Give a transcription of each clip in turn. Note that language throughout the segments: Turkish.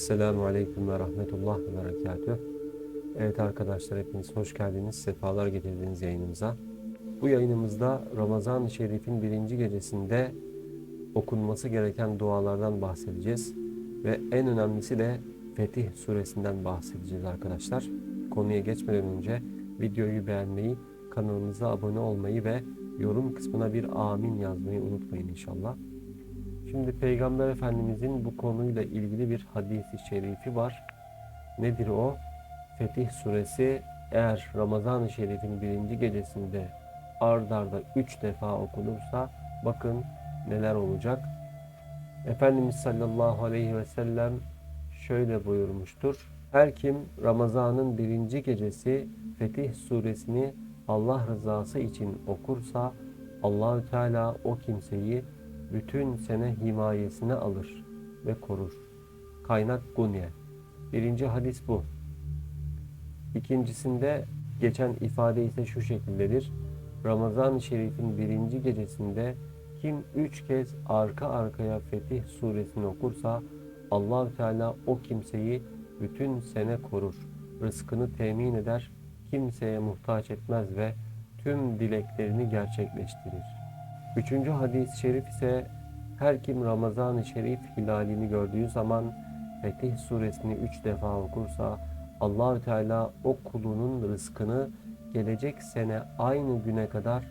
Selamun Aleyküm ve Rahmetullah ve Berekatüh. Evet arkadaşlar hepiniz hoş geldiniz, sefalar getirdiniz yayınımıza. Bu yayınımızda Ramazan-ı Şerif'in birinci gecesinde okunması gereken dualardan bahsedeceğiz. Ve en önemlisi de Fetih suresinden bahsedeceğiz arkadaşlar. Konuya geçmeden önce videoyu beğenmeyi, kanalımıza abone olmayı ve yorum kısmına bir amin yazmayı unutmayın inşallah. Şimdi Peygamber Efendimizin bu konuyla ilgili bir hadisi şerifi var. Nedir o? Fetih suresi eğer Ramazan-ı Şerif'in birinci gecesinde ard arda üç defa okunursa bakın neler olacak. Efendimiz sallallahu aleyhi ve sellem şöyle buyurmuştur. Her kim Ramazan'ın birinci gecesi Fetih suresini Allah rızası için okursa Allahü Teala o kimseyi bütün sene himayesine alır ve korur. Kaynak Gunye. Birinci hadis bu. İkincisinde geçen ifade ise şu şekildedir. Ramazan-ı Şerif'in birinci gecesinde kim üç kez arka arkaya Fetih suresini okursa Allahü Teala o kimseyi bütün sene korur. Rızkını temin eder, kimseye muhtaç etmez ve tüm dileklerini gerçekleştirir. Üçüncü hadis-i şerif ise her kim Ramazan-ı Şerif hilalini gördüğü zaman Fetih suresini üç defa okursa Allahü Teala o kulunun rızkını gelecek sene aynı güne kadar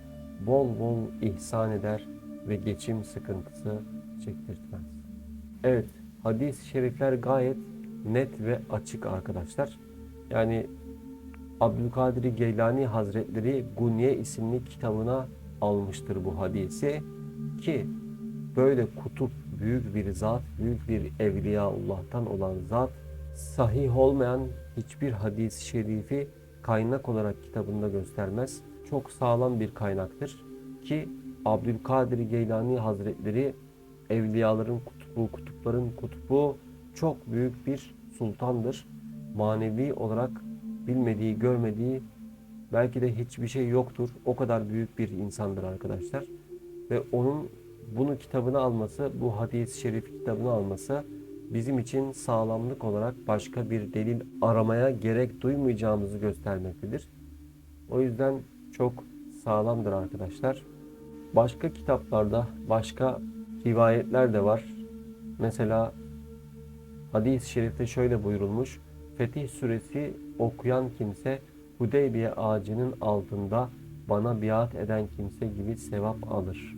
bol bol ihsan eder ve geçim sıkıntısı çektirtmez. Evet, hadis-i şerifler gayet net ve açık arkadaşlar. Yani Abdülkadir Geylani Hazretleri Gunye isimli kitabına almıştır bu hadisi ki böyle kutup büyük bir zat, büyük bir evliyaullah'tan olan zat sahih olmayan hiçbir hadis-i şerifi kaynak olarak kitabında göstermez. Çok sağlam bir kaynaktır ki Abdülkadir Geylani Hazretleri evliyaların kutbu, kutupların kutbu çok büyük bir sultandır. Manevi olarak bilmediği, görmediği belki de hiçbir şey yoktur. O kadar büyük bir insandır arkadaşlar. Ve onun bunu kitabına alması, bu hadis-i şerif kitabını alması bizim için sağlamlık olarak başka bir delil aramaya gerek duymayacağımızı göstermektedir. O yüzden çok sağlamdır arkadaşlar. Başka kitaplarda başka rivayetler de var. Mesela hadis-i şerifte şöyle buyurulmuş. Fetih suresi okuyan kimse Hudeybiye ağacının altında bana biat eden kimse gibi sevap alır.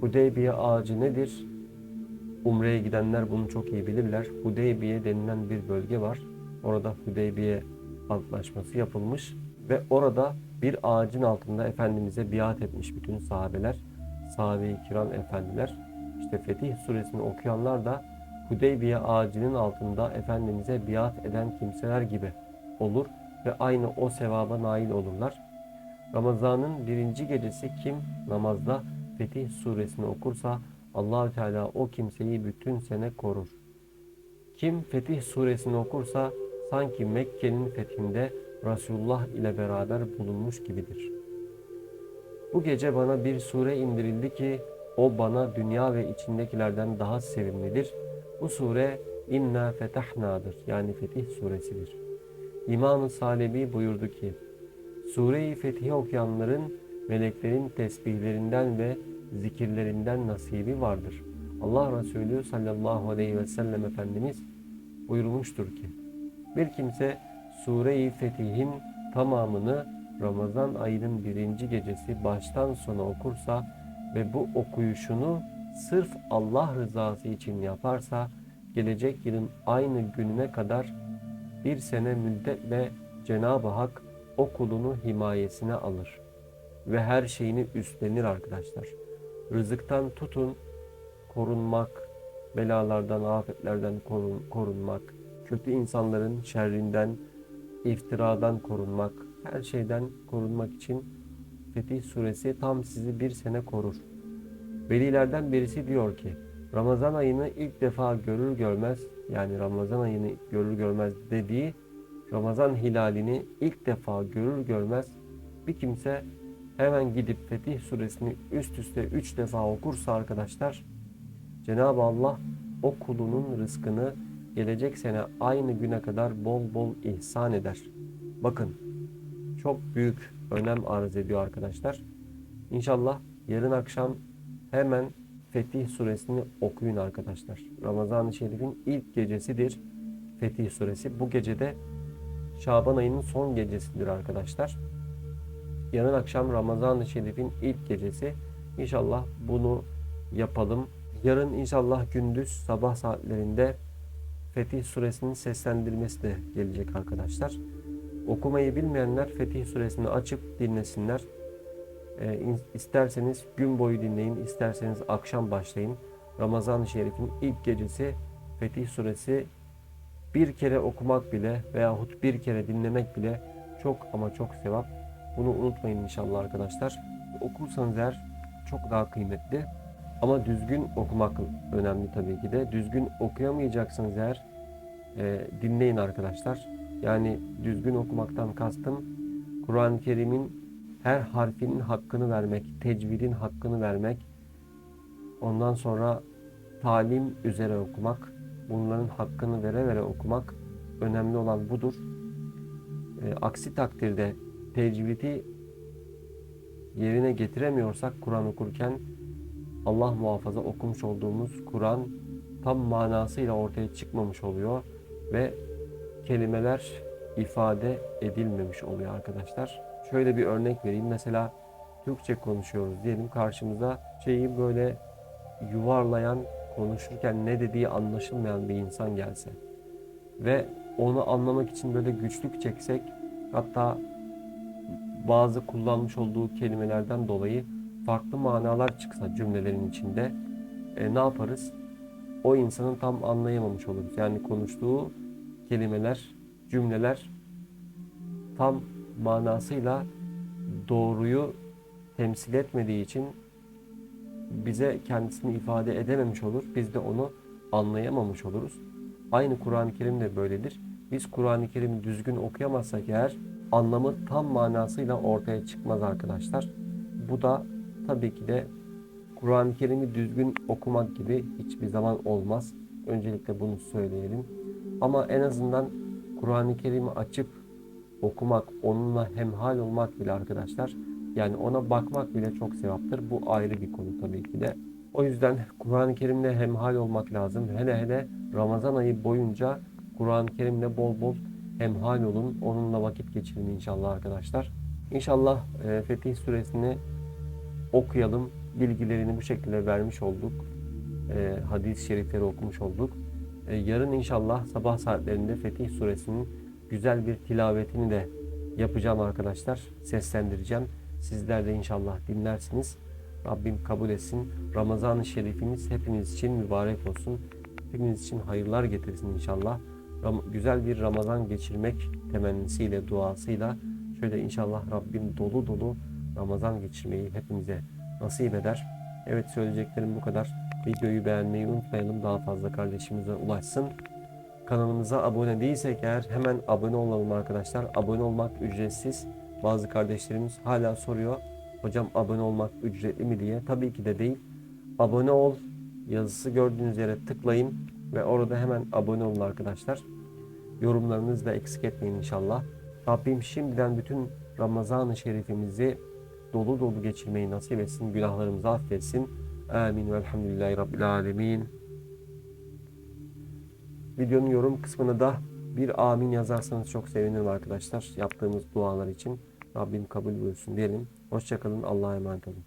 Hudeybiye ağacı nedir? Umre'ye gidenler bunu çok iyi bilirler. Hudeybiye denilen bir bölge var. Orada Hudeybiye antlaşması yapılmış ve orada bir ağacın altında Efendimiz'e biat etmiş bütün sahabeler, sahabe-i kiram efendiler. İşte Fetih suresini okuyanlar da Hudeybiye ağacının altında Efendimiz'e biat eden kimseler gibi olur ve aynı o sevaba nail olurlar. Ramazan'ın birinci gecesi kim namazda Fetih suresini okursa Allahü Teala o kimseyi bütün sene korur. Kim Fetih suresini okursa sanki Mekke'nin fethinde Resulullah ile beraber bulunmuş gibidir. Bu gece bana bir sure indirildi ki o bana dünya ve içindekilerden daha sevimlidir. Bu sure İnna Fetahna'dır yani Fetih suresidir. İmam-ı Salebi buyurdu ki, Sure-i Fetih'i okuyanların meleklerin tesbihlerinden ve zikirlerinden nasibi vardır. Allah Resulü sallallahu aleyhi ve sellem Efendimiz buyurmuştur ki, bir kimse Sure-i Fetih'in tamamını Ramazan ayının birinci gecesi baştan sona okursa ve bu okuyuşunu sırf Allah rızası için yaparsa, gelecek yılın aynı gününe kadar bir sene müddetle Cenab-ı Hak o kulunu himayesine alır ve her şeyini üstlenir arkadaşlar. Rızıktan tutun, korunmak, belalardan, afetlerden korun, korunmak, kötü insanların şerrinden, iftiradan korunmak, her şeyden korunmak için Fetih Suresi tam sizi bir sene korur. Velilerden birisi diyor ki, Ramazan ayını ilk defa görür görmez, yani Ramazan ayını görür görmez dediği, Ramazan hilalini ilk defa görür görmez bir kimse hemen gidip Fetih suresini üst üste üç defa okursa arkadaşlar, Cenab-ı Allah o kulunun rızkını gelecek sene aynı güne kadar bol bol ihsan eder. Bakın çok büyük önem arz ediyor arkadaşlar. İnşallah yarın akşam hemen Fetih suresini okuyun arkadaşlar. Ramazan-ı Şerif'in ilk gecesidir Fetih suresi. Bu gecede Şaban ayının son gecesidir arkadaşlar. Yarın akşam Ramazan-ı Şerif'in ilk gecesi. İnşallah bunu yapalım. Yarın inşallah gündüz sabah saatlerinde Fetih suresinin seslendirmesi de gelecek arkadaşlar. Okumayı bilmeyenler Fetih suresini açıp dinlesinler. İn- isterseniz gün boyu dinleyin, isterseniz akşam başlayın. Ramazan-ı Şerif'in ilk gecesi Fetih suresi bir kere okumak bile veyahut bir kere dinlemek bile çok ama çok sevap. Bunu unutmayın inşallah arkadaşlar. Okursanız eğer çok daha kıymetli. Ama düzgün okumak önemli tabii ki de. Düzgün okuyamayacaksanız eğer e, dinleyin arkadaşlar. Yani düzgün okumaktan kastım Kur'an-ı Kerim'in her harfinin hakkını vermek, tecvidin hakkını vermek, ondan sonra talim üzere okumak, bunların hakkını vere vere okumak önemli olan budur. E, aksi takdirde tecvidi yerine getiremiyorsak Kur'an okurken Allah muhafaza okumuş olduğumuz Kur'an tam manasıyla ortaya çıkmamış oluyor ve kelimeler ifade edilmemiş oluyor arkadaşlar. Şöyle bir örnek vereyim. Mesela Türkçe konuşuyoruz diyelim karşımıza şeyi böyle yuvarlayan konuşurken ne dediği anlaşılmayan bir insan gelse ve onu anlamak için böyle güçlük çeksek hatta bazı kullanmış olduğu kelimelerden dolayı farklı manalar çıksa cümlelerin içinde e, ne yaparız? O insanın tam anlayamamış oluruz. Yani konuştuğu kelimeler, cümleler tam manasıyla doğruyu temsil etmediği için bize kendisini ifade edememiş olur. Biz de onu anlayamamış oluruz. Aynı Kur'an-ı Kerim de böyledir. Biz Kur'an-ı Kerim'i düzgün okuyamazsak eğer anlamı tam manasıyla ortaya çıkmaz arkadaşlar. Bu da tabii ki de Kur'an-ı Kerim'i düzgün okumak gibi hiçbir zaman olmaz. Öncelikle bunu söyleyelim. Ama en azından Kur'an-ı Kerim'i açıp okumak, onunla hemhal olmak bile arkadaşlar. Yani ona bakmak bile çok sevaptır. Bu ayrı bir konu tabii ki de. O yüzden Kur'an-ı Kerim'le hemhal olmak lazım. Hele hele Ramazan ayı boyunca Kur'an-ı Kerim'le bol bol hemhal olun. Onunla vakit geçirin inşallah arkadaşlar. İnşallah e, Fetih Suresini okuyalım. Bilgilerini bu şekilde vermiş olduk. E, hadis-i şerifleri okumuş olduk. E, yarın inşallah sabah saatlerinde Fetih Suresinin güzel bir tilavetini de yapacağım arkadaşlar. Seslendireceğim. Sizler de inşallah dinlersiniz. Rabbim kabul etsin. Ramazan-ı Şerifimiz hepimiz için mübarek olsun. Hepimiz için hayırlar getirsin inşallah. Ram- güzel bir Ramazan geçirmek temennisiyle, duasıyla şöyle inşallah Rabbim dolu dolu Ramazan geçirmeyi hepimize nasip eder. Evet söyleyeceklerim bu kadar. Videoyu beğenmeyi unutmayalım. Daha fazla kardeşimize ulaşsın. Kanalımıza abone değilsek eğer hemen abone olalım arkadaşlar. Abone olmak ücretsiz. Bazı kardeşlerimiz hala soruyor. Hocam abone olmak ücretli mi diye. Tabii ki de değil. Abone ol yazısı gördüğünüz yere tıklayın ve orada hemen abone olun arkadaşlar. Yorumlarınızı da eksik etmeyin inşallah. Rabbim şimdiden bütün Ramazan-ı Şerifimizi dolu dolu geçirmeyi nasip etsin. Günahlarımızı affetsin. Amin ve elhamdülillahi rabbil alemin. Videonun yorum kısmına da bir amin yazarsanız çok sevinirim arkadaşlar. Yaptığımız dualar için Rabbim kabul buyursun diyelim. Hoşçakalın. Allah'a emanet olun.